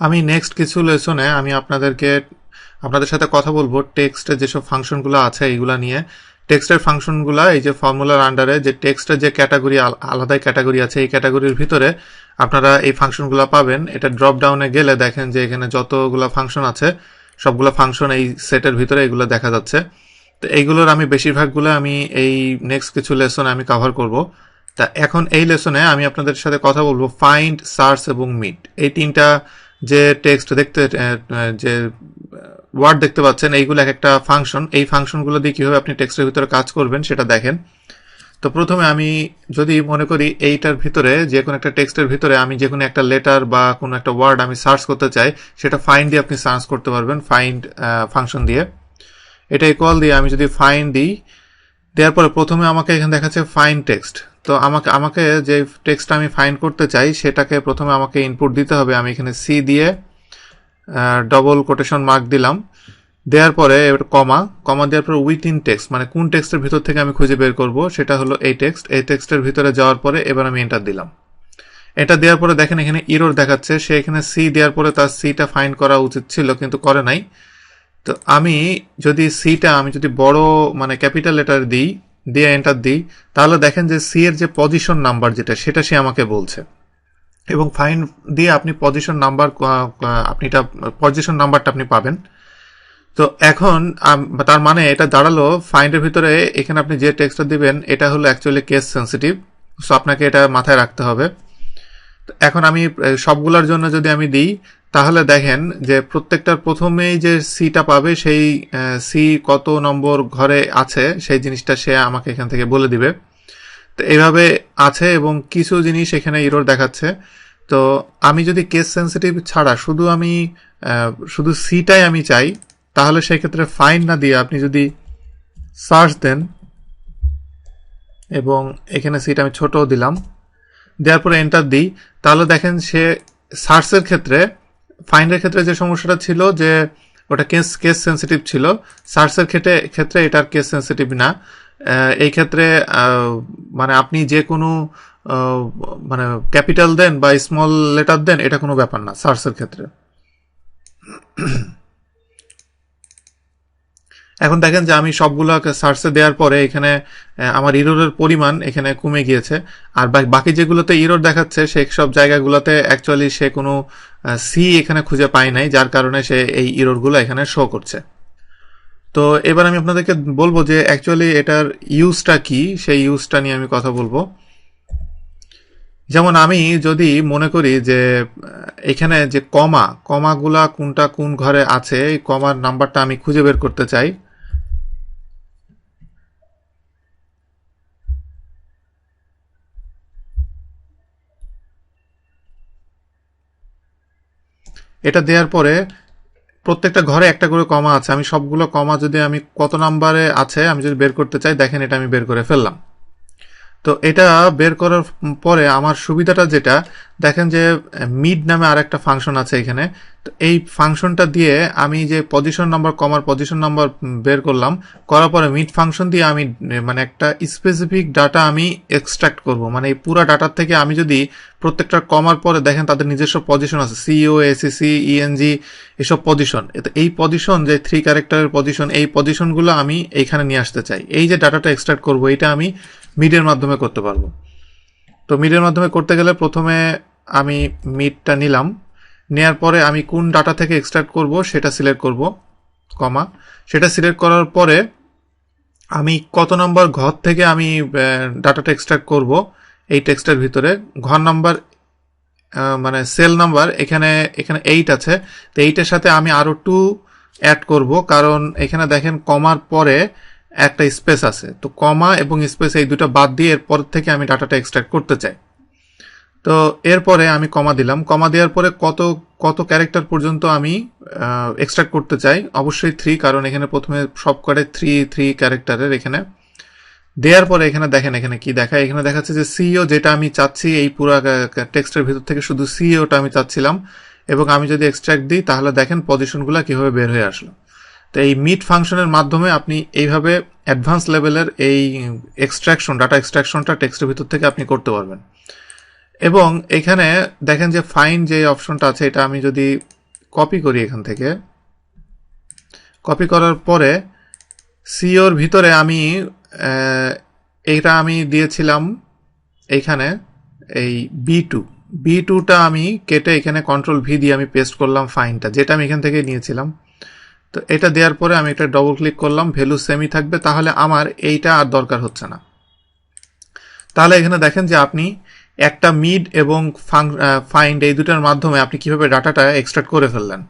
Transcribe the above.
আমি নেক্সট কিছু লেসনে আমি আপনাদেরকে, আপনাদের সাথে কথা বলব টেক্সটের যেসব ফাংশনগুলো আছে এইগুলা নিয়ে। টেক্সটের ফাংশনগুলো এই যে ফর্মুলার আন্ডারে যে টেক্সটের যে ক্যাটাগরি আলাদাই ক্যাটাগরি আছে, এই ক্যাটাগরির ভিতরে আপনারা এই ফাংশনগুলো পাবেন। এটা ড্রপ ডাউনে গেলে দেখেন যে এখানে যতগুলো ফাংশন আছে, সবগুলো ফাংশন এই সেটের ভিতরে এগুলো দেখা যাচ্ছে। তো এইগুলোর আমি বেশিরভাগগুলো আমি এই নেক্সট কিছু লেসনে আমি কভার করব। তা এখন এই লেসনে আমি আপনাদের সাথে কথা বলব ফাইন্ড সার্চ এবং মিট এই তিনটা যে টেক্সট দেখতে যে ওয়ার্ড দেখতে পাচ্ছেন, এইগুলো এক একটা ফাংশন এই ফাংশনগুলো দিয়ে কীভাবে আপনি টেক্সটের ভিতরে কাজ করবেন সেটা দেখেন। তো প্রথমে আমি যদি মনে করি এইটার ভিতরে, যে কোনো একটা টেক্সটের ভিতরে আমি যে কোনো একটা লেটার বা কোনো একটা ওয়ার্ড আমি সার্চ করতে চাই, সেটা ফাইন্ড দিয়ে আপনি সার্চ করতে পারবেন ফাইন্ড ফাংশন দিয়ে। এটা ইকুয়াল দিয়ে আমি যদি ফাইন দিই দেওয়ার পরে প্রথমে আমাকে এখানে দেখাচ্ছে ফাইন টেক্সট তো আমাকে আমাকে যে টেক্সটটা আমি ফাইন করতে চাই, সেটাকে প্রথমে আমাকে ইনপুট দিতে হবে। আমি এখানে সি দিয়ে ডবল কোটেশন মার্ক দিলাম। দেওয়ার পরে এবার কমা কমা দেওয়ার পরে উইথ ইন টেক্সট মানে কোন টেক্সটের ভিতর থেকে আমি খুঁজে বের করব, সেটা হলো এই টেক্সট এই টেক্সটের ভিতরে যাওয়ার পরে এবার আমি এন্টার দিলাম। এটা দেওয়ার পরে দেখেন এখানে ইরোর দেখাচ্ছে। সে এখানে সি দেওয়ার পরে তার সিটা ফাইন করা উচিত ছিল, কিন্তু করে নাই। তো আমি যদি সিটা আমি যদি বড় মানে ক্যাপিটাল লেটার দিই, দিয়ে এন্টার দিই, তাহলে দেখেন যে সি এর যে পজিশন নাম্বার যেটা, সেটা সে আমাকে বলছে। এবং ফাইন দিয়ে আপনি পজিশন নাম্বার আপনি এটা পজিশন নাম্বারটা আপনি পাবেন। তো এখন তার মানে এটা দাঁড়াল ফাইন্ডের ভিতরে এখানে আপনি যে টেক্সটটা দিবেন, এটা হলো অ্যাকচুয়ালি কেস সেন্সিটিভ সো আপনাকে এটা মাথায় রাখতে হবে। এখন আমি সবগুলোর জন্য যদি আমি দিই তাহলে দেখেন যে প্রত্যেকটার প্রথমেই যে সিটা পাবে, সেই সি কত নম্বর ঘরে আছে, সেই জিনিসটা সে আমাকে এখান থেকে বলে দিবে। তো এইভাবে আছে এবং কিছু জিনিস এখানে ইরোর দেখাচ্ছে। তো আমি যদি কেস সেন্সিটিভ ছাড়া শুধু আমি শুধু সিটাই আমি চাই, তাহলে সেই ক্ষেত্রে ফাইন না দিয়ে আপনি যদি সার্চ দেন, এবং এখানে সিটা আমি ছোট দিলাম, দেওয়ার পরে এন্টার দিই, তাহলে দেখেন সে সার্চের ক্ষেত্রে ফাইন্ডের ক্ষেত্রে যে সমস্যাটা ছিল যে ওটা কেস কেস সেন্সিটিভ ছিল সার্চের ক্ষেত্রে ক্ষেত্রে এটার কেস সেন্সিটিভ না। এই ক্ষেত্রে মানে আপনি যে কোনো মানে ক্যাপিটাল দেন বা স্মল লেটার দেন, এটা কোনো ব্যাপার না সার্চের ক্ষেত্রে। এখন দেখেন যে আমি সবগুলো সার্চে দেওয়ার পরে এখানে আমার ইরোরের পরিমাণ এখানে কমে গিয়েছে। আর বাকি যেগুলোতে ইরোর দেখাচ্ছে, সে সব জায়গাগুলোতে অ্যাকচুয়ালি সে কোনো সি এখানে খুঁজে পায় নাই, যার কারণে সে এই ইরোরগুলো এখানে শো করছে। তো এবার আমি আপনাদেরকে বলব যে অ্যাকচুয়ালি এটার ইউজটা কি? সেই ইউজটা নিয়ে আমি কথা বলব। যেমন আমি যদি মনে করি যে এখানে যে কমা, কমাগুলা কোনটা কোন ঘরে আছে, এই কমার নাম্বারটা আমি খুঁজে বের করতে চাই এটা দেওয়ার পরে প্রত্যেকটা ঘরে একটা করে কমা আছে। আমি সবগুলো কমা যদি আমি কত নাম্বারে আছে, আমি যদি বের করতে চাই, দেখেন এটা আমি বের করে ফেললাম। তো এটা বের করার পরে আমার সুবিধাটা যেটা, দেখেন যে মিড নামে আর একটা ফাংশন আছে এখানে। তো এই ফাংশনটা দিয়ে আমি যে পজিশন নাম্বার কমার পজিশন নাম্বার বের করলাম, করার পরে মিড ফাংশন দিয়ে আমি মানে একটা স্পেসিফিক ডাটা আমি এক্সট্রাক্ট করব। মানে এই পুরো ডাটার থেকে আমি যদি প্রত্যেকটা কমার পরে দেখেন তাদের নিজস্ব পজিশন আছে সিও এসিসি ইএনজি এসব পজিশন এই পজিশন যে থ্রি ক্যারেক্টারের পজিশন এই পজিশনগুলো আমি এইখানে নিয়ে আসতে চাই। এই যে ডাটাটা এক্সট্রাক্ট করব এটা আমি মিডের মাধ্যমে করতে পারব। তো মিডের মাধ্যমে করতে গেলে প্রথমে আমি মিডটা নিলাম। নেয়ার পরে আমি কোন ডাটা থেকে এক্সট্রাক্ট করব সেটা সিলেক্ট করব, কমা। সেটা সিলেক্ট করার পরে আমি কত নম্বর ঘর থেকে আমি ডাটাটা এক্সট্রাক্ট করব এই টেক্সটের ভিতরে। ঘর নাম্বার মানে সেল নাম্বার, এখানে এখানে এইট আছে। তো এইটের সাথে আমি আরও টু অ্যাড করব। কারণ এখানে দেখেন, কমার পরে একটা স্পেস আছে। তো কমা এবং স্পেস এই দুটো বাদ দিয়ে এরপর থেকে আমি ডাটাটা এক্সট্রাক্ট করতে চাই। তো এরপরে আমি কমা দিলাম। কমা দেওয়ার পরে কত কত ক্যারেক্টার পর্যন্ত আমি এক্সট্রাক্ট করতে চাই? অবশ্যই থ্রি কারণ এখানে প্রথমে সব করে থ্রি থ্রি ক্যারেক্টারের এখানে। দেওয়ার পরে এখানে দেখেন এখানে কি দেখায়? এখানে দেখাচ্ছে যে সিও যেটা আমি চাচ্ছি, এই পুরো টেক্সটের ভিতর থেকে শুধু সিওটা আমি চাচ্ছিলাম। এবং আমি যদি এক্সট্রাক্ট দিই, তাহলে দেখেন পজিশনগুলো কীভাবে বের হয়ে আসলো। তো এই মিট ফাংশনের মাধ্যমে আপনি এইভাবে অ্যাডভান্স লেভেলের এই এক্সট্রাকশন ডাটা এক্সট্রাকশনটা টেক্সটের ভিতর থেকে আপনি করতে পারবেন। এবং এখানে দেখেন যে ফাইন যে অপশনটা আছে, এটা আমি যদি কপি করি এখান থেকে কপি করার পরে সিওর ভিতরে আমি এইটা আমি দিয়েছিলাম এইখানে এই বি টু বি টুটা আমি কেটে এখানে কন্ট্রোল ভি দিয়ে আমি পেস্ট করলাম ফাইনটা যেটা আমি এখান থেকে নিয়েছিলাম। তো এটা দেওয়ার পরে আমি একটা ডবল ক্লিক করলাম ভ্যালু সেমই থাকবে, তাহলে আমার এইটা আর দরকার হচ্ছে না। তাহলে এখানে দেখেন যে আপনি একটা মিড এবং ফাইন্ড এই দুটার মাধ্যমে আপনি কীভাবে ডাটাটা এক্সট্রাক্ট করে ফেললেন।